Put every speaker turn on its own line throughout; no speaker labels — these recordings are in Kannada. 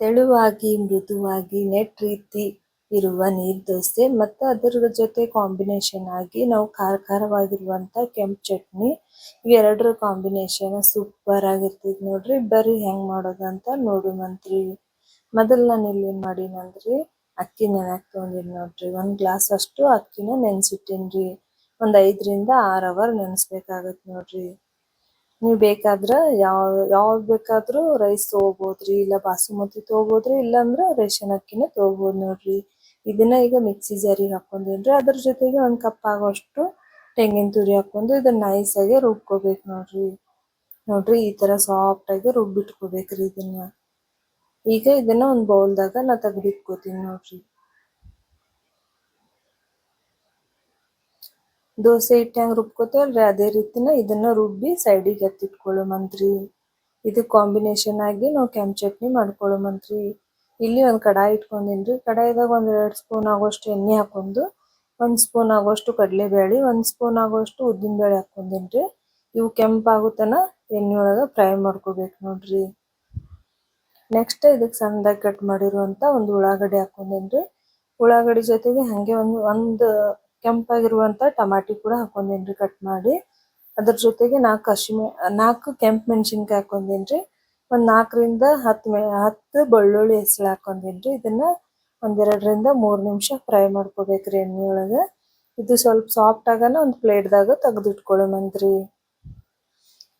ತೆಳುವಾಗಿ, ಮೃದುವಾಗಿ ನೆಟ್ ರೀತಿ ಇರುವ ನೀರ್ ದೋಸೆ ಮತ್ತು ಅದರ ಜೊತೆ ಕಾಂಬಿನೇಷನ್ ಆಗಿ ನಾವು ಖಾರ ಖಾರವಾಗಿರುವಂತ ಕೆಂಪು ಚಟ್ನಿ. ಇವೆರಡರ ಕಾಂಬಿನೇಷನ್ ಸೂಪರ್ ಆಗಿರ್ತೈತಿ ನೋಡ್ರಿ. ಬರ್ರಿ ಹೆಂಗ್ ಮಾಡೋದು ಅಂತ ನೋಡುಮಂತ್ರಿ ಮೊದಲ್ ನಾನು ಇಲ್ಲೇನು ಏನ್ ಮಾಡೀನಿ ಅಂದ್ರಿ? ಅಕ್ಕಿ ನೆನಕ್ ತೊಗೊಂಡಿನಿ ನೋಡ್ರಿ. ಒಂದ್ ಗ್ಲಾಸ್ ಅಷ್ಟು ಅಕ್ಕಿನ ನೆನೆಸಿಟ್ಟೇನಿ ರೀ ಒಂದು ಐದರಿಂದ ಆರ್ ಅವರ್ ನೆನೆಸ್ಬೇಕಾಗತ್ತೆ ನೋಡ್ರಿ. ನೀವ್ ಬೇಕಾದ್ರೆ ಯಾವ, ಯಾವ್ದು ಬೇಕಾದ್ರೂ ರೈಸ್ ತಗೋಬೋದ್ರಿ, ಇಲ್ಲ ಬಾಸುಮತಿ ತಗೋಬೋದ್ರಿ, ಇಲ್ಲಾಂದ್ರ ರೇಷನ್ ಅಕ್ಕಿನ ತೊಗೋಬೋದು ನೋಡ್ರಿ. ಇದನ್ನ ಈಗ ಮಿಕ್ಸಿ ಜಾರಿಗೆ ಹಾಕೊಂಡೇನ್ರಿ ಅದ್ರ ಜೊತೆಗೆ ಒಂದು ಕಪ್ ಆಗೋಷ್ಟು ತೆಂಗಿನ ತುರಿ ಹಾಕೊಂಡು ಇದನ್ನ ನೈಸ್ ಆಗಿ ರುಬ್ಕೋಬೇಕು ನೋಡ್ರಿ. ನೋಡ್ರಿ, ಈ ತರ ಸಾಫ್ಟ್ ಆಗಿ ರುಬ್ಬಿಟ್ಕೋಬೇಕ್ರಿ ಇದನ್ನ. ಈಗ ಇದನ್ನ ಒಂದ್ ಬೌಲ್ದಾಗ ನಾ ತೆಗ್ದಿಟ್ಕೋತೀನಿ ನೋಡ್ರಿ. ದೋಸೆ ಹಿಟ್ಟು ಹೆಂಗೆ ರುಬ್ಕೋತೇವಲ್ರಿ ಅದೇ ರೀತಿನ ಇದನ್ನ ರುಬ್ಬಿ ಸೈಡಿಗೆ ಎತ್ತಿಟ್ಕೊಳ್ಳುಮಂತ್ರಿ. ಇದು ಕಾಂಬಿನೇಷನ್ ಆಗಿ ನಾವು ಕೆಂಪು ಚಟ್ನಿ ಮಾಡ್ಕೊಳ್ಳೋಮಂತ್ರಿ. ಇಲ್ಲಿ ಒಂದು ಕಡಾಯಿ ಇಟ್ಕೊಂಡಿನ್ರಿ. ಕಡಾಯಿದಾಗ ಒಂದು ಎರಡು ಸ್ಪೂನ್ ಆಗೋಷ್ಟು ಎಣ್ಣೆ ಹಾಕೊಂಡು ಒಂದು ಸ್ಪೂನ್ ಆಗೋಷ್ಟು ಕಡಲೆಬೇಳೆ, ಒಂದು ಸ್ಪೂನ್ ಆಗೋಷ್ಟು ಉದ್ದಿನ ಬೇಳೆ ಹಾಕೊಂಡೇನ್ರಿ ಇವು ಕೆಂಪಾಗುತನ ಎಣ್ಣೆ ಒಳಗೆ ಫ್ರೈ ಮಾಡ್ಕೋಬೇಕು ನೋಡ್ರಿ. ನೆಕ್ಸ್ಟ್ ಇದಕ್ಕೆ ಸಣ್ಣದಾಗಿ ಕಟ್ ಮಾಡಿರುವಂಥ ಒಂದು ಉಳ್ಳಾಗಡ್ಡಿ ಹಾಕೊಂಡಿನ್ರಿ ಉಳ್ಳಾಗಡ್ಡಿ ಜೊತೆಗೆ ಹಾಗೆ ಒಂದು, ಒಂದ್ ಕೆಂಪಾಗಿರುವಂತ ಟಮಾಟಿ ಕೂಡ ಹಾಕೊಂಡೇನ್ರಿ ಕಟ್ ಮಾಡಿ. ಅದ್ರ ಜೊತೆಗೆ ನಾಲ್ಕು ಹಸಿಮೆ, ನಾಲ್ಕು ಕೆಂಪು ಮೆಣಸಿನ್ಕಾಯಿ ಹಾಕೊಂಡೇನ್ರಿ. ಒಂದ್ ನಾಲ್ಕರಿಂದ ಹತ್ತು ಮೆ, ಹತ್ತು ಬೆಳ್ಳುಳ್ಳಿ ಹೆಸಳು ಹಾಕೊಂಡೇನ್ರಿ. ಇದನ್ನ ಒಂದೆರಡರಿಂದ ಮೂರು ನಿಮಿಷ ಫ್ರೈ ಮಾಡ್ಕೋಬೇಕ್ರಿ ಎಣ್ಣೆ ಒಳಗೆ. ಇದು ಸ್ವಲ್ಪ ಸಾಫ್ಟ್ ಆಗನ ಒಂದು ಪ್ಲೇಟ್ದಾಗ ತೆಗೆದಿಟ್ಕೊಳ್ಳುಮಂತ್ರಿ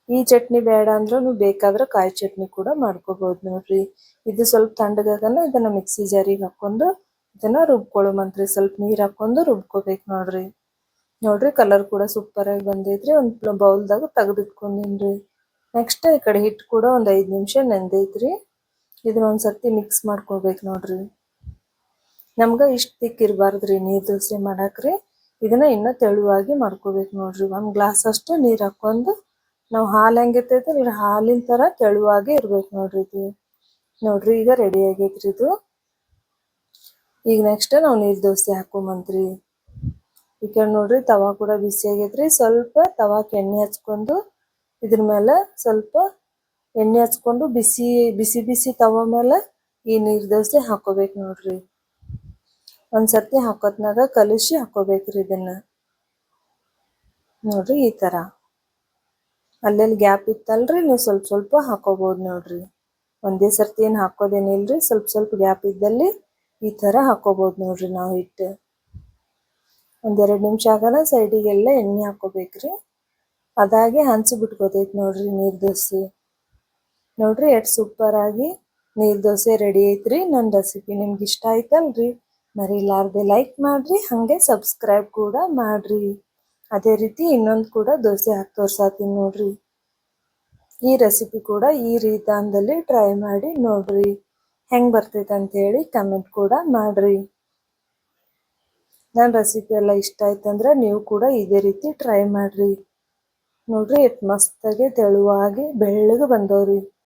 ಈ ಚಟ್ನಿ ಬೇಡ ಅಂದ್ರೂ ಬೇಕಾದ್ರೆ ಕಾಯಿ ಚಟ್ನಿ ಕೂಡ ಮಾಡ್ಕೋಬಹುದು ನೋಡ್ರಿ. ಇದು ಸ್ವಲ್ಪ ತಣ್ಣಗಾಗನ ಇದನ್ನ ಮಿಕ್ಸಿ ಜಾರಿಗೆ ಹಾಕೊಂಡು ಇದನ್ನ ರುಬ್ಕೊಳ್ಳುಮಂತ್ರಿ ಸ್ವಲ್ಪ ನೀರು ಹಾಕೊಂಡು ರುಬ್ಕೋಬೇಕು ನೋಡ್ರಿ. ನೋಡ್ರಿ ಕಲರ್ ಕೂಡ ಸೂಪರ್ ಆಗಿ ಬಂದೈತ್ರಿ. ಒಂದ್ ಬೌಲ್ದಾಗ ತೆಗೆದಿಟ್ಕೊಂಡಿನ್ರಿ. ನೆಕ್ಸ್ಟ್ ಈ ಕಡೆ ಹಿಟ್ಟು ಕೂಡ ಒಂದ್ ಐದ್ ನಿಮಿಷ ನೆಂದೈತ್ರಿ. ಇದನ್ನ ಒಂದ್ಸರ್ತಿ ಮಿಕ್ಸ್ ಮಾಡ್ಕೋಬೇಕು ನೋಡ್ರಿ. ನಮ್ಗ ಇಷ್ಟ ತಿಕ್ ಇರಬಾರ್ದ್ರಿ ನೀರ್ ದೋಸೆ ಮಾಡಾಕ್ರಿ. ಇದನ್ನ ಇನ್ನ ತೆಳುವಾಗಿ ಮಾಡ್ಕೋಬೇಕು ನೋಡ್ರಿ. ಒಂದ್ ಗ್ಲಾಸ್ ಅಷ್ಟು ನೀರ್ ಹಾಕೊಂಡು ನಾವು ಹಾಲ್ ಹೆಂಗಿರ್ತೈತಿ ಹಾಲಿನ ತರ ತೆಳುವಾಗಿ ಇರ್ಬೇಕು ನೋಡ್ರಿ ಇದು. ನೋಡ್ರಿ ಈಗ ರೆಡಿ ಆಗೈತ್ರಿ ಇದು. ಈಗ ನೆಕ್ಸ್ಟ್ ನಾವು ನೀರು ದೋಸೆ ಹಾಕೊಂಬಂತ್ರಿ. ಈ ಕಡೆ ನೋಡ್ರಿ ತವಾ ಕೂಡ ಬಿಸಿ ಆಗೈತ್ರಿ. ಸ್ವಲ್ಪ ತವಾಕ್ ಎಣ್ಣೆ ಹಚ್ಕೊಂಡು ಇದ್ರ ಮೇಲೆ ಸ್ವಲ್ಪ ಎಣ್ಣೆ ಹಚ್ಕೊಂಡು ಬಿಸಿ ಬಿಸಿ ಬಿಸಿ ತವಾ ಮೇಲೆ ಈ ನೀರು ದೋಸೆ ಹಾಕೋಬೇಕು ನೋಡ್ರಿ. ಒಂದ್ಸರ್ತಿ ಹಾಕೋತ್ನಾಗ ಕಲಿಸಿ ಹಾಕೋಬೇಕ್ರಿ ಇದನ್ನ. ನೋಡ್ರಿ ಈ ತರ. ಅಲ್ಲೆಲ್ಲಿ ಗ್ಯಾಪ್ ಇತ್ತಲ್ರಿ, ನೀವು ಸ್ವಲ್ಪ ಸ್ವಲ್ಪ ಹಾಕೋಬಹುದು ನೋಡ್ರಿ. ಒಂದೇ ಸರ್ತಿ ಏನು ಹಾಕೋದೇನಿಲ್ರಿ, ಸ್ವಲ್ಪ ಸ್ವಲ್ಪ ಗ್ಯಾಪ್ ಇದ್ದಲ್ಲಿ ಈ ಥರ ಹಾಕೋಬಹುದು ನೋಡ್ರಿ ನಾವು ಹಿಟ್ಟು. ಒಂದೆರಡು ನಿಮಿಷ ಆಗಲ್ಲ ಸೈಡಿಗೆಲ್ಲ ಎಣ್ಣೆ ಹಾಕೋಬೇಕ್ರಿ. ಅದಾಗೆ ಹಂಚು ಬಿಟ್ಕೋತೈತಿ ನೋಡ್ರಿ ನೀರು ದೋಸೆ. ನೋಡ್ರಿ ಎಷ್ಟು ಸೂಪರಾಗಿ ನೀರು ನೀರ್ ದೋಸೆ ರೆಡಿ ಐತ್ರಿ. ನನ್ನ ರೆಸಿಪಿ ನಿಮ್ಗೆ ಇಷ್ಟ ಆಯ್ತಲ್ರಿ? ಮರಿಲಾರ್ದೆ ಲೈಕ್ ಮಾಡ್ರಿ, ಹಾಗೆ ಸಬ್ಸ್ಕ್ರೈಬ್ ಕೂಡ ಮಾಡ್ರಿ. ಅದೇ ರೀತಿ ಇನ್ನೊಂದು ಕೂಡ ದೋಸೆ ಹಾಕಿ ತೋರ್ಸಾತೀನಿ ನೋಡ್ರಿ. ಈ ರೆಸಿಪಿ ಕೂಡ ಈ ರೀತಿಯಲ್ಲಿ ಟ್ರೈ ಮಾಡಿ ನೋಡ್ರಿ. ಹೆಂಗ್ ಬರ್ತೈತೆ ಹೇಳಿ ಕಮೆಂಟ್ ಕೂಡ ಮಾಡ್ರಿ. ನನ್ನ ರೆಸಿಪಿ ಎಲ್ಲ ಇಷ್ಟ ಆಯ್ತಂದ್ರೆ ನೀವು ಕೂಡ ಇದೇ ರೀತಿ ಟ್ರೈ ಮಾಡ್ರಿ. ನೋಡ್ರಿ ಎಷ್ಟು ಮಸ್ತಾಗಿ ತೆಳುವಾಗಿ ಬೆಳ್ಳಗೆ ಬಂದವ್ರಿ.